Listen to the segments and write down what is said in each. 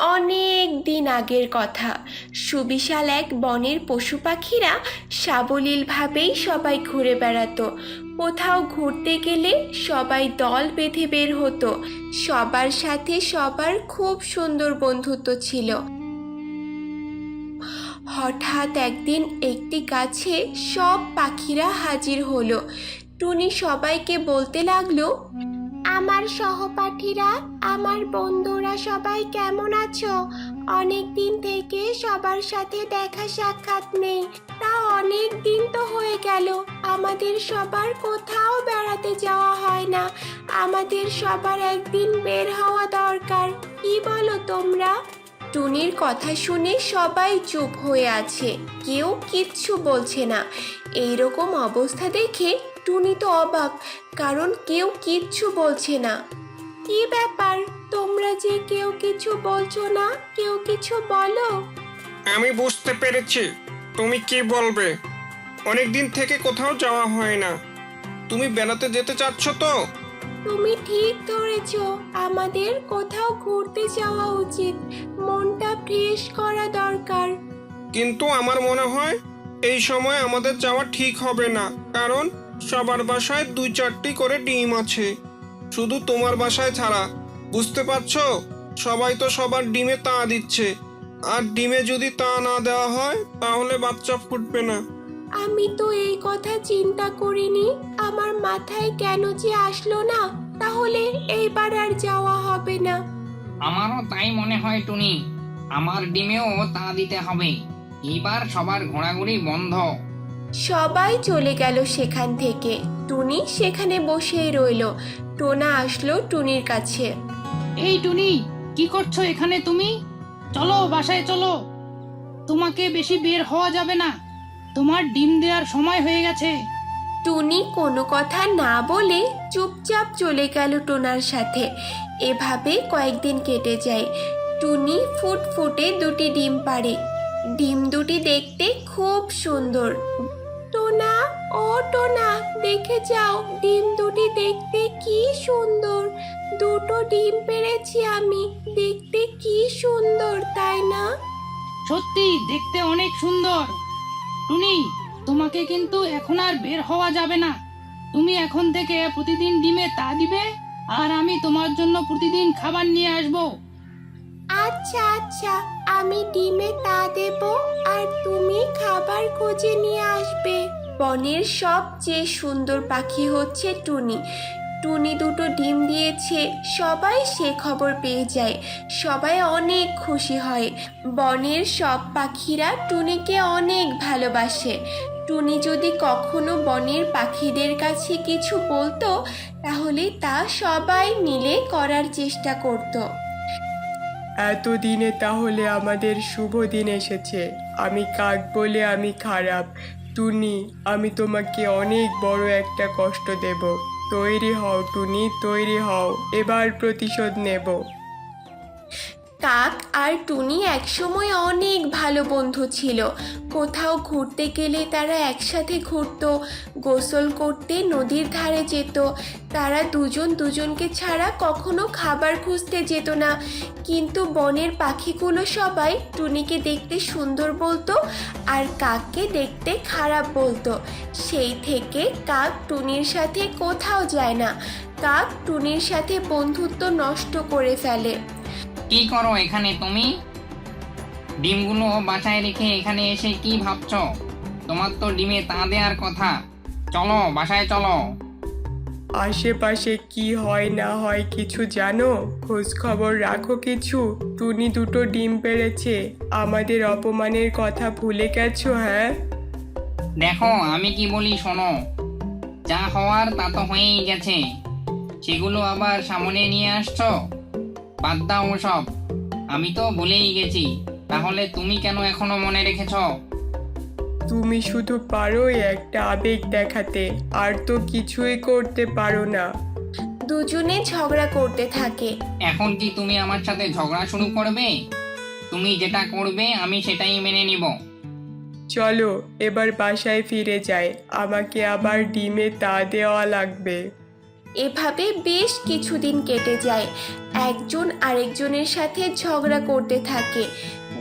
অনেক দিন আগের কথা। সুবিশাল এক বনের পশু পাখিরা সাবলীলভাবেই সবাই ঘুরে বেড়াতো। কোথাও ঘুরতে গেলে সবাই দল বেঁধে বের হতো। সবার সাথে সবার খুব সুন্দর বন্ধুত্ব ছিল। হঠাৎ একদিন একটি গাছে সব পাখিরা হাজির হলো। টুনি সবাইকে বলতে লাগল আমার সহপাঠীরা, আমার বন্ধুরা সবাই কেমন আছো? অনেক দিন থেকে সবার সাথে দেখা সাক্ষাৎ নেই। তা অনেক দিন তো হয়ে গেল। আমাদের সবার কোথাও বেড়াতে যাওয়া হয় না। আমাদের সবার একদিন বের হওয়া দরকার। কি বলো তোমরা? টুনির কথা শুনে সবাই চুপ হয়ে আছে। কেউ কিচ্ছু বলছে না। এইরকম অবস্থা দেখে টুনি তো অবাক। কারণ কেউ কিচ্ছু বলছে না। কি ব্যাপার? তোমরা যে কেউ কিছু বলছো না কেউ কিছু বলো? আমি বুঝতে পেরেছি। তুমি কি বলবে? অনেক দিন থেকে কোথাও যাওয়া হয় না। তুমি বেড়াতে যেতে চাচ্ছ তো? তুমি ঠিক ধরেছ। আমাদের কোথাও ঘুরতে যাওয়া উচিত। মনটা ফ্রেশ করা দরকার। কিন্তু আমার মনে হয় এই সময় আমাদের যাওয়া ঠিক হবে না। কারণ সবার বাসায় দুই চারটি করে ডিম আছে। শুধু তোমার বাসায় ছাড়া। বুঝতে পারছ? সবাই তো সবার ডিমে তা দিচ্ছে। আর ডিমে যদি তা না দেওয়া হয় তাহলে বাচ্চা ফুটবে না। আমি তো এই কথা চিন্তা করিনি। আমার মাথায় কেন যে আসলো না তাহলে এইবার আর যাওয়া হবে না। আমারও তাই মনে হয় টুনি। আমার ডিমেও তা দিতে হবে। এবার সবার ঘোরাঘুরি বন্ধ। সবাই চলে গেল সেখান থেকে। টুনি সেখানে বসেই রইল। টোনা আসলো টুনির কাছে। এই টুনি কি করছ এখানে তুমি? চলো বাসায় চলো। তোমাকে বেশি বের হওয়া যাবে না। তোমার ডিম দেওয়ার সময় হয়ে গেছে। টুনি কোনো কথা না বলে চুপচাপ চলে গেল টোনার সাথে। এভাবে কয়েকদিন কেটে যায়। টুনি ফুটফুটে দুটি ডিম পাড়ে। ডিম দুটি দেখতে খুব সুন্দর। টোনা, ও টোনা, দেখে যাও, ডিম দুটি দেখতে কি সুন্দর। দুটো ডিম পেরেছি আমি, দেখতে কি সুন্দর, তাই না? সত্যি, দেখতে অনেক সুন্দর। টুনি, তোমাকে কিন্তু এখন আর বের হওয়া যাবে না। তুমি এখন থেকে প্রতিদিন ডিমে তা দিবে, আর আমি তোমার জন্য প্রতিদিন খাবার নিয়ে আসব। আচ্ছা আচ্ছা আমি ডিমে তা দেব আর তুমি খাবার খুঁজে নিয়ে আসবে। বনের সবচেয়ে সুন্দর পাখি হচ্ছে টুনি। টুনি দুটো ডিম দিয়েছে, সবাই সে খবর পেয়ে যায়, সবাই অনেক খুশি হয়। বনের সব পাখিরা টুনিকে অনেক ভালোবাসে। টুনি যদি কখনো বনের পাখিদের কাছে কিছু বলতো, তাহলে তা সবাই মিলে করার চেষ্টা করতো। এতদিনে তাহলে আমাদের শুভ দিন এসেছে। আমি কাক বলে আমি খারাপ। টুনি, আমি তোমাকে অনেক বড় একটা কষ্ট দেব। তৈরি হও, টুনি, তৈরি হও। এবার প্রতিশোধ নেব। কাক আর টুনি একসময় অনেক ভালো বন্ধু ছিল। কোথাও ঘুরতে গেলে তারা একসাথে ঘুরত, গোসল করতে নদীর ধারে যেত। তারা দুজন দুজনকে ছাড়া কখনো খাবার খুঁজতে যেত না। কিন্তু বনের পাখিগুলো সবাই টুনিকে দেখতে সুন্দর বলতো আর কাককে দেখতে খারাপ বলতো। সেই থেকে কাক টুনির সাথে কোথাও যায় না। কাক টুনির সাথে বন্ধুত্ব নষ্ট করে ফেলে। কি করো এখানে তুমি? ডিমগুলো বাসায় রেখে এখানে এসে কি ভাবছ? তোমার তো ডিমে তা দেওয়ার কথা। চলো বাসায় চলো। আশেপাশে কি হয় না হয় কিছু জানো? খোঁজ খবর রাখো কিছু। টুনি দুটো ডিম পেড়েছে। আমাদের অপমানের কথা ভুলে গেছো হ্যাঁ? দেখো আমি কি বলি শোনো। যা হওয়ার তা তো হয়েই গেছে। সেগুলো আবার সামনে নিয়ে আসছো? বাদ দাও সব আমি তো ভুলেই গেছি। তাহলে তুমি কেন এখনও মনে রেখেছ? তুমি শুধু পারোই একটা আবেগ দেখাতে আর তো কিছুই করতে পারো না। দুজনে ঝগড়া করতে থাকে। এখন কি তুমি আমার সাথে ঝগড়া শুরু করবে? তুমি যেটা করবে আমি সেটাই মেনে নিব। চলো এবার বাসায় ফিরে যাই। আমাকে আবার ডিমে তা দেওয়া লাগবে। এভাবে বেশ কিছুদিন কেটে যায়। একজন আরেকজনের সাথে ঝগড়া করতে থাকে।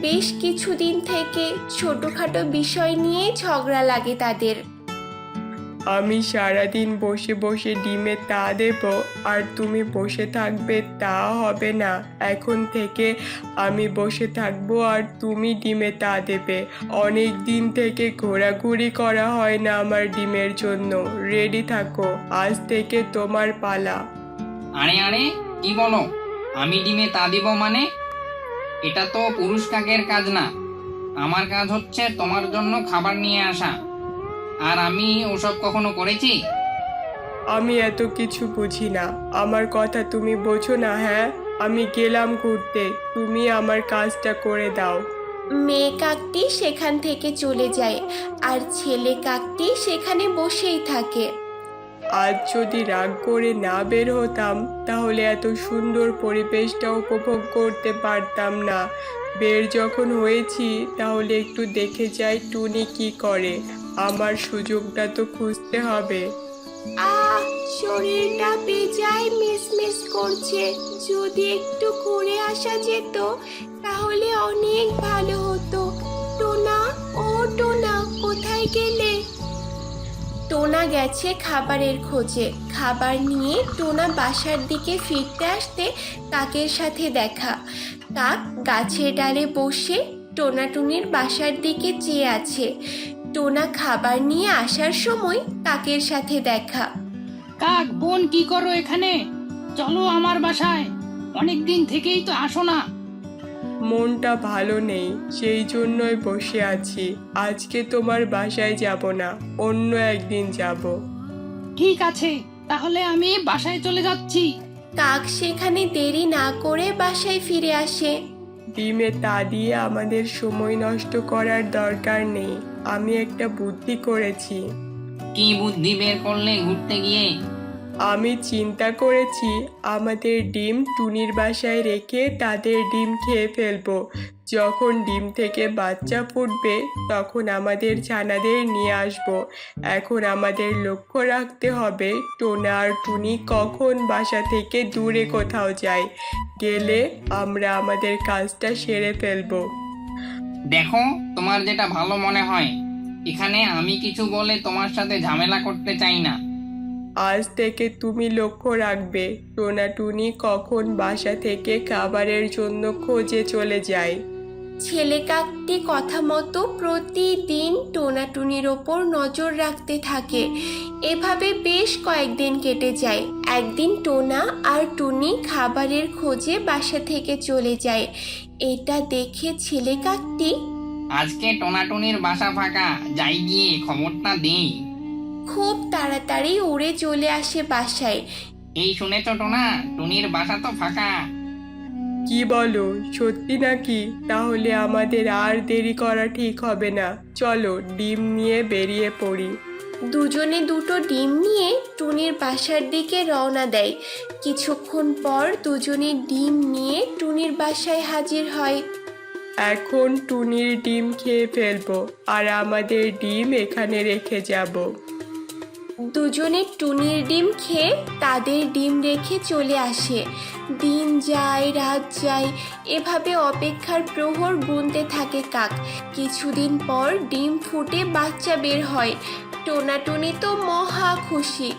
বেশ কিছুদিন থেকে ছোটোখাটো বিষয় নিয়ে ঝগড়া লাগে তাদের। আমি সারাদিন বসে বসে ডিমে তা দেব, আর তুমি বসে থাকবে তা হবে না। এখন থেকে আমি বসে থাকব, আর তুমি ডিমে তা দেবে। অনেক দিন থেকে ঘোরাঘুরি করা হয় না আমার ডিমের জন্য। রেডি থাকো, আজ থেকে তোমার পালা। আরে আরে, কি বলো? আমি ডিমে তা দিব মানে? এটা তো পুরুষ কাকের কাজ না। আমার কাজ হচ্ছে তোমার জন্য খাবার নিয়ে আসা। আর আমি ওসব কখনো করেছি? আমি এত কিছু বুঝি না। আমার কথা তুমি বোঝো না হ্যাঁ? আমি গেলাম ঘুরতে। তুমি আমার কাজটা করে দাও। মেয়ে কাকটি সেখান থেকে চলে যায় আর ছেলে কাকটি সেখানে বসেই থাকে। আজ যদি রাগ করে না বের হতাম তাহলে এত সুন্দর পরিবেশটা উপভোগ করতে পারতাম না। বের যখন হয়েছি তাহলে একটু দেখে যাই টুনি কি করে। আমার সুযোগটা তো খুঁজতে হবে। আহ শরীরটা বেজায় মিসমিস করছে। যদি একটু ঘুরে আসা যেত তাহলে অনেক ভালো হতো। টোনা ও টোনা কোথায় গেলে? টোনা গেছে খাবারের খোঁজে। খাবার নিয়ে টোনা বাসার দিকে ফিরতে আসতে কাকের সাথে দেখা। কাক গাছের ডালে বসে টোনাটুনির বাসার দিকে চেয়ে আছে। টোনা খাবার নিয়ে আসার সময় কাকের সাথে দেখা। কাক বোন কি করো এখানে? চলো আমার বাসায়। অনেক দিন থেকেই তো আসো না। মনটা ভালো নেই সেই জন্যই বসে আছি। আজকে তোমার বাসায় যাব না অন্য একদিন যাব। ঠিক আছে তাহলে আমি বাসায় চলে যাচ্ছি। কাক সেখানে দেরি না করে বাসায় ফিরে আসে। ডিমে তা দিয়ে আমাদের সময় নষ্ট করার দরকার নেই। আমি একটা বুদ্ধি করেছি। কি বুদ্ধি বের করলে ঘুরতে গিয়ে? আমি চিন্তা করেছি আমাদের ডিম টুনির বাসায় রেখে তাদের ডিম খেয়ে ফেলব। যখন ডিম থেকে বাচ্চা ফুটবে তখন আমাদের ছানাদের নিয়ে আসব। এখন আমাদের লক্ষ্য রাখতে হবে টোনা আর টুনি কখন বাসা থেকে দূরে কোথাও যায়। গেলে আমরা আমাদের কাজটা সেরে ফেলব। দেখো, তোমার যেটা ভালো মনে হয়, এখানে আমি কিছু বলে তোমার সাথে ঝামেলা করতে চাই না। আজ থেকে তুমি লক্ষ্য রাখবে, টোনাটুনি কখন বাসা থেকে খাবারের জন্য খোঁজে চলে যায়। ছেলে কাকটি কথা মতো প্রতিদিন টোনাটুনির ওপর নজর রাখতে থাকে। এভাবে বেশ কয়েকদিন কেটে যায়। একদিন টোনা আর টুনি খাবারের খোঁজে বাসা থেকে চলে যায়। এটা দেখে ছেলে কাকটি আজকে টোনাটুনির বাসা ফাঁকা যাই গিয়ে খবরটা দেই। খুব তাড়াতাড়ি উড়ে চলে আসে বাসায়। এই শুনেছ টোনা টুনির বাসা তো ফাঁকা। কি বলো সত্যি নাকি? তাহলে আমাদের আর দেরি করা ঠিক হবে না। চলো ডিম নিয়ে বেরিয়ে পড়ি। দুজনে দুটো ডিম নিয়ে টুনির বাসার দিকে রওনা দেয়। কিছুক্ষণ পর দুজনে ডিম নিয়ে টুনির বাসায় হাজির হয়। এখন টুনির ডিম খেয়ে ফেলব আর আমাদের ডিম এখানে রেখে যাব। দুজনে টুনির ডিম খেয়ে তাদের ডিম রেখে চলে আসে। দিন যায়, রাত যায়, এভাবে অপেক্ষার প্রহর গুনতে থাকে কাক। কিছুদিন পর ডিম ফুটে বাচ্চা বের হয়। টোনাটুনি তো মহা খুশি।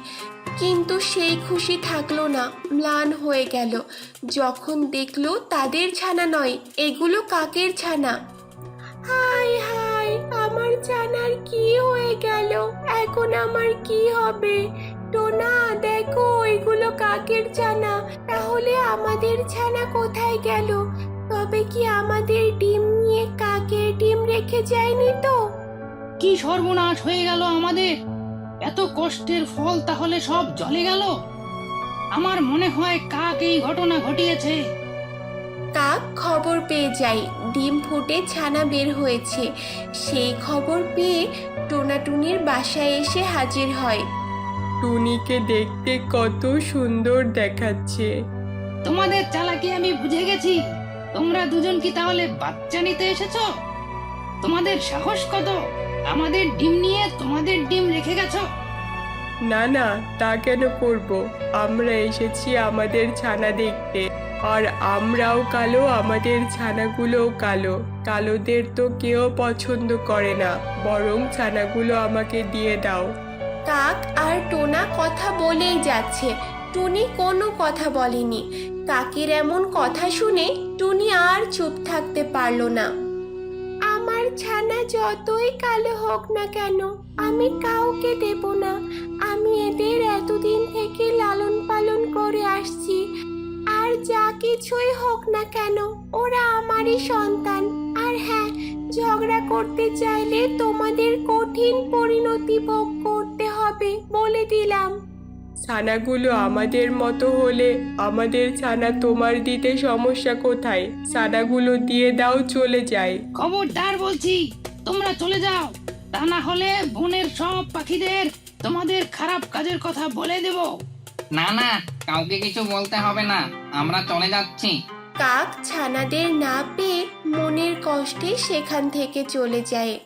কিন্তু সেই খুশি থাকল না, ম্লান হয়ে গেল। যখন দেখল তাদের ছানা নয়, এগুলো কাকের ছানা। আমার ছানার কি হয়ে গেল? এখন আমার কি হবে? টোনা দেখো এগুলো কাকের ছানা। তাহলে আমাদের ছানা কোথায় গেল? তবে কি আমাদের ডিম নিয়ে কাকের ডিম রেখে যায়নি তো? কি সর্বনাশ হয়ে গেল আমাদের? এত কষ্টের ফল তাহলে সব জলে গেল? আমার মনে হয় কাক এই ঘটনা ঘটিয়েছে। কাক খবর পেয়ে যায় ডিম ফুটে ছানা বের হয়েছে। সেই খবর পেয়ে টোনাটুনির বাসায় এসে হাজির হয়। টুনিকে দেখতে কত সুন্দর দেখাচ্ছে। তোমাদের চালাকি আমি বুঝে গেছি। তোমরা দুজন কি তাহলে বাচ্চা নিতে এসেছ? তোমাদের সাহস কত? আমাদের ডিম নিয়ে তোমাদের ডিম রেখে গেছো? না না তা কেন করব? আমরা এসেছি আমাদের ছানা দেখতে। আর আমরাও কালো আমাদের ছানাগুলোও কালো। কালোদের তো কেউ পছন্দ করে না বরং ছানাগুলো আমাকে দিয়ে দাও। কাক আর টোনা কথা বলেই যাচ্ছে। টুনি কোনো কথা বলেনি। কাকের এমন কথা শুনে টুনি আর চুপ থাকতে পারল না। আমার ছানা যতই কালো হোক না কেন আমি কাউকে দেব না। কিছুই হোক না কেন ওরা আমারই সন্তান। আর হ্যাঁ ঝগড়া করতে চাইলে তোমাদের কঠিন পরিণতি ভোগ করতে হবে বলে দিলাম। ছানাগুলো আমাদের মতো হলে আমাদের ছানা তোমার দিতে সমস্যা কোথায়? ছানাগুলো দিয়ে দাও চলে যায়। খবরদার বলছি তোমরা চলে যাও। তা না হলে বনের সব পাখিদের তোমাদের খারাপ কাজের কথা বলে দেব। না না কাউকে কিছু বলতে হবে না, আমরা চলে যাচ্ছি। কাক ছানাদের না পেয়ে মনের কষ্টে সেখান থেকে চলে যায়।